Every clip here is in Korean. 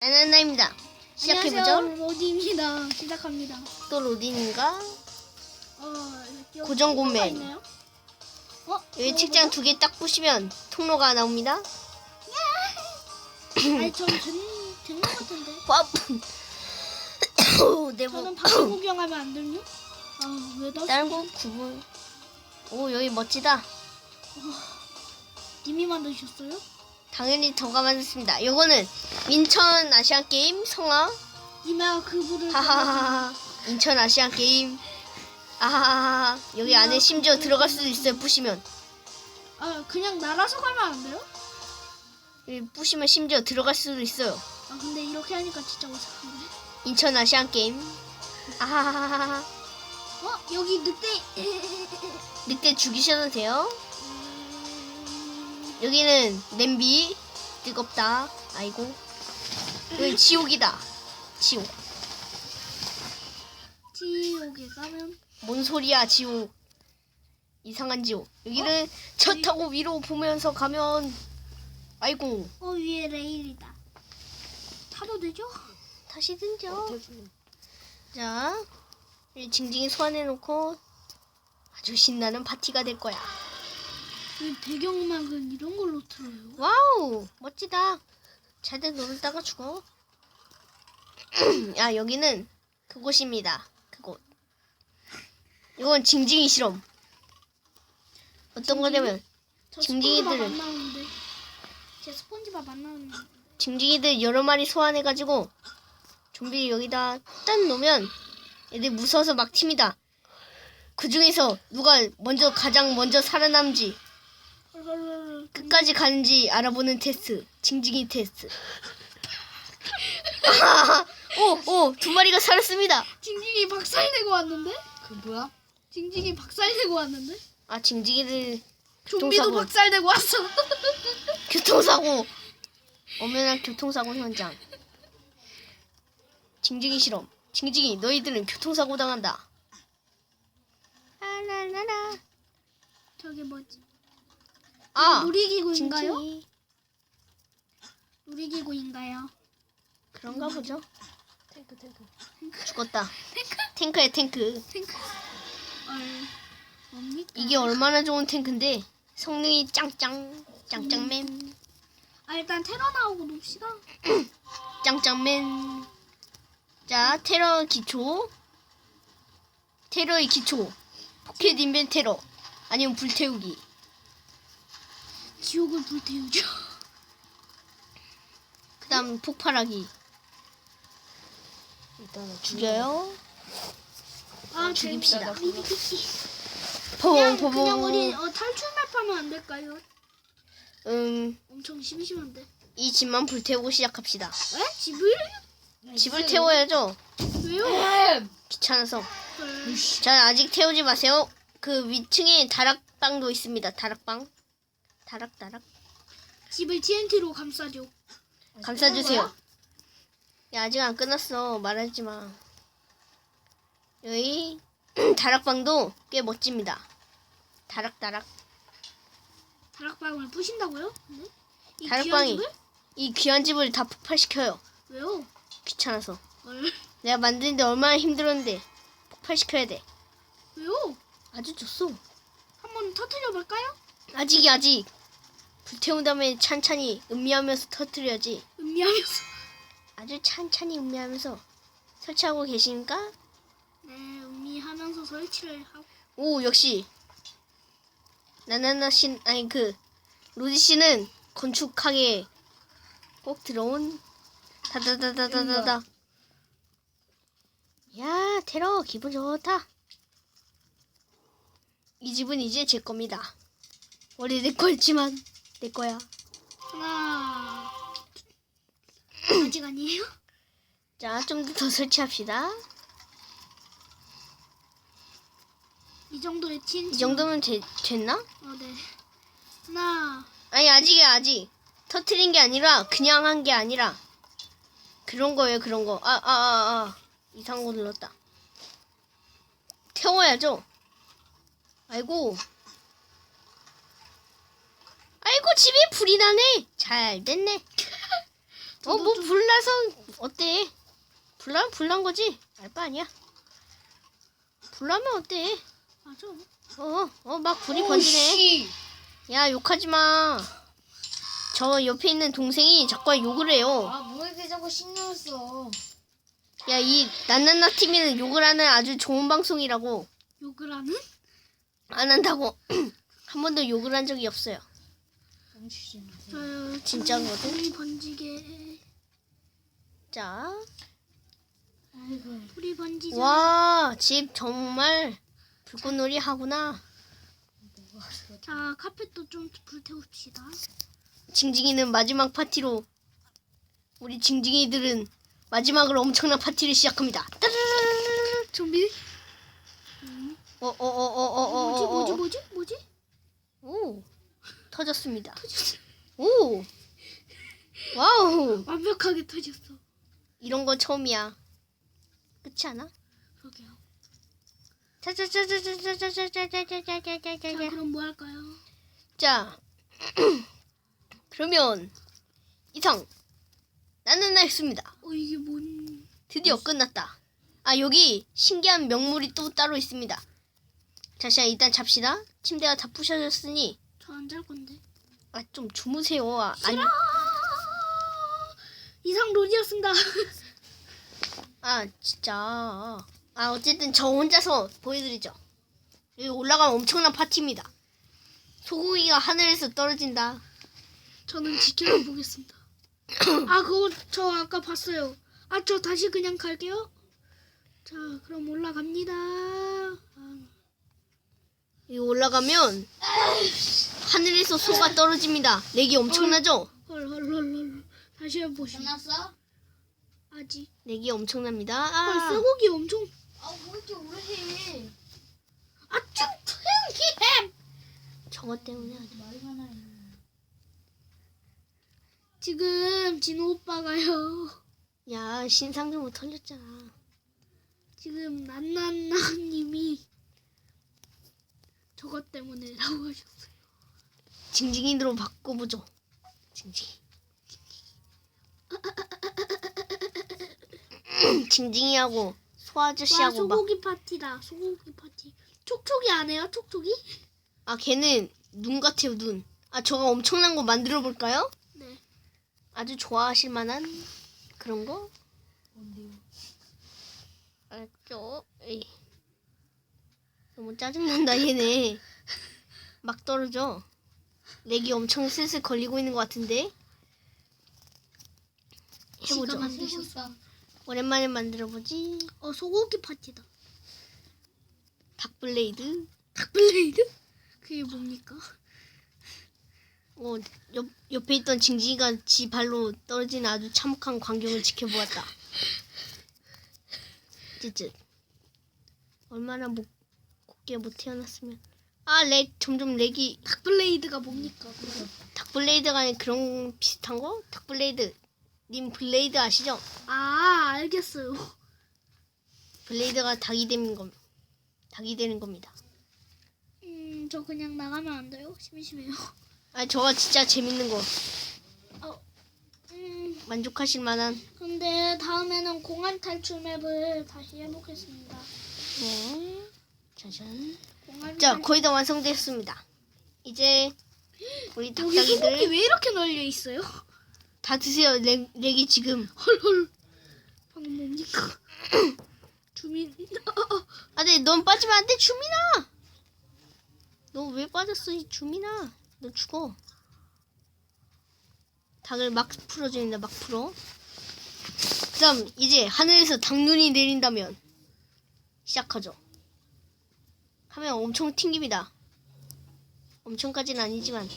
나나나입니다. 시작해보죠. 안녕하세요, 로디입니다. 시작합니다. 또 로딘인가? 어, 여기 고정. 있네요. 어? 여기 책장 두 개딱 부시면 통로가 나옵니다. 아니, 전 된 된것 같은데. 와, 내뭐 저는 방송 구경하면 안 되요? 아, 왜 나? 다른 거 구분. 오 여기 멋지다. 님이 만드셨어요? 당연히 저가 만들었습니다. 요거는 인천 아시안 게임 성화. 그분을 하하하하. 인천 아시안 게임. 아하하하. 여기 안에 심지어 들어갈 수도 있어요. 부시면. 아, 그냥 날아서 가면 안 돼요? 여기 부시면 심지어 들어갈 수도 있어요. 아, 근데 이렇게 하니까 진짜 어색한데. 인천 아시안 게임. 아하하하. 어, 여기 늑대. 늑대 죽이셔도 돼요. 음, 여기는 냄비 뜨겁다. 아이고. 여기 지옥이다. 지옥. 지옥에 가면 뭔 소리야 지옥. 이상한 지옥. 여기는 차 타고 위로 보면서 가면 아이고 어 위에 레일이다. 타도 되죠? 타시든죠. 자, 이 징징이 소환해놓고 아주 신나는 파티가 될 거야. 이 배경음악은 이런 걸로 틀어요. 와우 멋지다. 잘들 놀다가 죽어. 야 여기는 그곳입니다. 그곳. 이건 징징이 실험. 어떤 거냐면 저 징징이들은- 스폰지밥 안 나오는데. 제 스폰지밥 안 나오는데. 징징이들 여러 마리 소환해가지고 좀비 여기다 딱 놓으면 애들 무서워서 막 튑니다. 그 중에서 누가 먼저 가장 먼저 살아남지. 끝까지 가는지 알아보는 테스트. 징징이 테스트. 오, 오, 두 마리가 살았습니다. 징징이 박살내고 왔는데? 그 뭐야? 징징이 박살내고 왔는데? 아, 징징이들 좀비도 교통사고. 박살내고 왔어. 교통사고. 엄연한 교통사고 현장. 징징이 실험. 징징이, 너희들은 교통사고 당한다. 라라라라. 저게 뭐지? 아, 놀이기구인가요? 징징이. 놀이기구인가요? 그런가 보죠. 탱크 탱크. 죽었다. 탱크 야, 탱크. 탱크. 헐. 뭡니까? 이게 얼마나 좋은 탱크인데 성능이 짱짱 짱짱맨 아 일단 테러 나오고 놉시다. 짱짱맨 자 테러 기초 테러의 기초 포켓 인벤 테러 아니면 불태우기 지옥을 불태우죠. 그 다음 폭발하기 일단은 죽여요 아 죽입시다. 그냥 포봉 그냥 우리 포봉 어, 탈출 맵 하면 안 될까요? 음이 엄청 심심한데. 집만 불태우고 시작합시다 에? 집을? 집을 태워야죠 왜요? 귀찮아서 헐. 자 아직 태우지 마세요 그 위층에 다락방도 있습니다 다락방 다락다락 집을 TNT로 감싸죠. 감싸주세요. 야 아직 안 끝났어. 말하지 마. 여기 다락방도 꽤 멋집니다. 다락다락. 다락방을 부신다고요? 네? 이 다락방이- 귀한 집을? 이 귀한 집을 다 폭발시켜요. 왜요? 귀찮아서. 헐. 내가 만드는데 얼마나 힘들었는데 폭발시켜야 돼. 왜요? 아주 좋소. 한번 터트려 볼까요? 아직이 아직. 불태운 다음에 찬찬히 음미하면서 터뜨려야지. 음미하면서. 아주 찬찬히 음미하면서 설치하고 계십니까? 네, 음미하면서 설치를 하고. 오 역시 나나나 씨 아니 그 로디 씨는 건축하게 꼭 들어온 다다다다다다다 야 테러 기분 좋다 이 집은 이제 제 겁니다 원래 내 거였지만 내 거야 하나. 아직 아니에요? 자 좀 더 설치합시다 이 정도의 TNT. 이 정도면 되, 됐나? 어, 네. 하나. 아니 아직이야 아직 터트린 게 아니라 그냥 한 게 아니라 그런 거예요 그런 거 아 아 아 아 이상한 거 눌렀다 태워야죠 아이고 아이고 집에 불이 나네 잘 됐네 어, 뭐 불나서 어때? 불나 불난 거지? 알바 아니야. 불나면 어때? 맞아. 어, 어, 막 불이 번지네. 야, 욕하지 마. 저 옆에 있는 동생이 자꾸 욕을 해요. 아, 뭐 이렇게 자꾸 신경 써? 야, 이 난난나 TV는 욕을 하는 아주 좋은 방송이라고. 욕을 하는? 안 한다고. 한 번도 욕을 한 적이 없어요. 마세요. 저요. 진짜거든. 불이 번지게. 자, 아이고. 불이 번지자. 와, 집 정말 불꽃놀이 하구나. 자, 카펫도 좀 불태웁시다. 징징이는 마지막 파티로 우리 징징이들은 마지막으로 엄청난 파티를 시작합니다. 따르르르르르. 좀비? 어, 어, 어, 어, 어, 어, 뭐지, 어, 뭐지, 어. 뭐지, 뭐지? 오, 터졌습니다. 오, 와우, 완벽하게 터졌어. 이런 거 처음이야. 그렇지 않아? 그러게요. 자, 짜자자자자자자자자자자자자. 그럼 뭐 할까요? 자, 그러면 이상 나는 나였습니다. 어, 이게 뭔. 드디어 끝났다. 아 여기 신기한 명물이 또 따로 있습니다. 자, 자 일단 잡시다. 침대가 다 부셔졌으니 저 안 잘 건데. 아 좀 주무세요. 아, 아니, 이상 로디였습니다. 아 진짜. 아 어쨌든 저 혼자서 보여드리죠. 여기 올라가면 엄청난 파티입니다. 소고기가 하늘에서 떨어진다. 저는 지켜보겠습니다. 아, 그거 저 아까 봤어요. 아, 저 다시 그냥 갈게요. 자, 그럼 올라갑니다. 아, 여기 올라가면 하늘에서 소가 떨어집니다. 렉이 엄청나죠? 헐, 헐, 헐, 헐. 다시 해보시죠. 끝났어? 아직. 렉이 엄청납니다. 헐, 아, 쇠고기 엄청. 아, 뭐 이렇게 오래 해? 아, 좀 조용히 해! 저것 때문에 아주. 말이 많아요. 지금 진호 오빠가요. 야 신상점으로 털렸잖아. 지금 난난나님이 때문에 라고 하셨어요. 징징이로 바꿔보죠. 징징이. 징징이하고 소 와, 아저씨하고 막. 소고기 파티다. 소고기 파티. 촉촉이 안 해요? 촉촉이? 아 걔는 눈 같아요 눈. 아 저거 엄청난 거 만들어 볼까요? 네. 아주 좋아하실 만한 그런 거. 뭔데요? 알죠? 에이. 너무 짜증난다 얘네. 막 떨어져. 렉이 엄청 슬슬 걸리고 있는 것 같은데. 해보죠. 만드셨어. 오랜만에 만들어보지. 어, 소고기 파티다. 닭블레이드. 닭블레이드? 그게 뭡니까? 어, 옆, 옆에 있던 징징이가 지 발로 떨어지는 아주 참혹한 광경을 지켜보았다. 찌찌. 얼마나 못, 곱게 못 태어났으면. 아, 렉, 점점 렉이. 닭블레이드가 뭡니까? 그거? 닭블레이드가 아닌 그런 비슷한 거? 닭블레이드. 님 블레이드 아시죠? 아, 알겠어요. 블레이드가 닭이 되는 겁 닭이 되는 겁니다. 음, 저 그냥 나가면 안 돼요? 심심해요. 아, 저거 진짜 재밌는 거. 어, 음, 만족하실 만한. 근데 다음에는 공항 탈출 맵을 다시 해보겠습니다. 네. 짜잔. 자, 탈- 거의 다 완성됐습니다. 이제 우리 소고기 닭다기들 왜 이렇게 널려 있어요? 다 드세요. 렉, 렉이 지금. 헐헐. 방금 뭡니까? 주민. 어, 어, 아, 네, 넌 빠지면 안 돼, 주민아. 너 왜 빠졌어, 이 주민아? 너 죽어. 닭을 막 풀어줍니다. 막 풀어. 그다음 이제 하늘에서 닭눈이 내린다면 시작하죠. 하면 엄청 튕깁니다. 엄청까지는 아니지만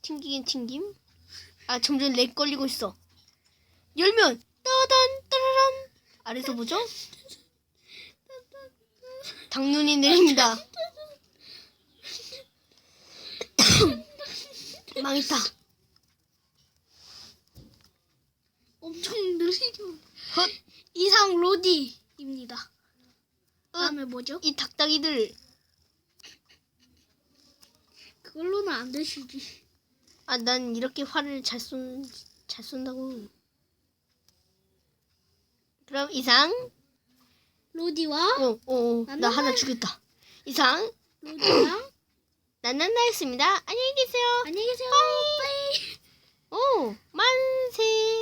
튕기긴 튕김. 아 점점 렉 걸리고 있어. 열면 따단 따라란 아래서 보죠? 닭눈이 내립니다. 망했다. 엄청 느리죠. 헛. 이상 로디입니다. 어, 다음에 뭐죠? 이 닭다기들 그걸로는 안 되시지. 아, 난 이렇게 화를 잘 쏜, 잘 쏜다고. 그럼 이상. 로디와 어, 어, 어. 나 나, 나 하나 죽였다. 이상. 로디랑 난난나였습니다. 안녕히 계세요. 안녕히 계세요. 빠이. 오, 만세.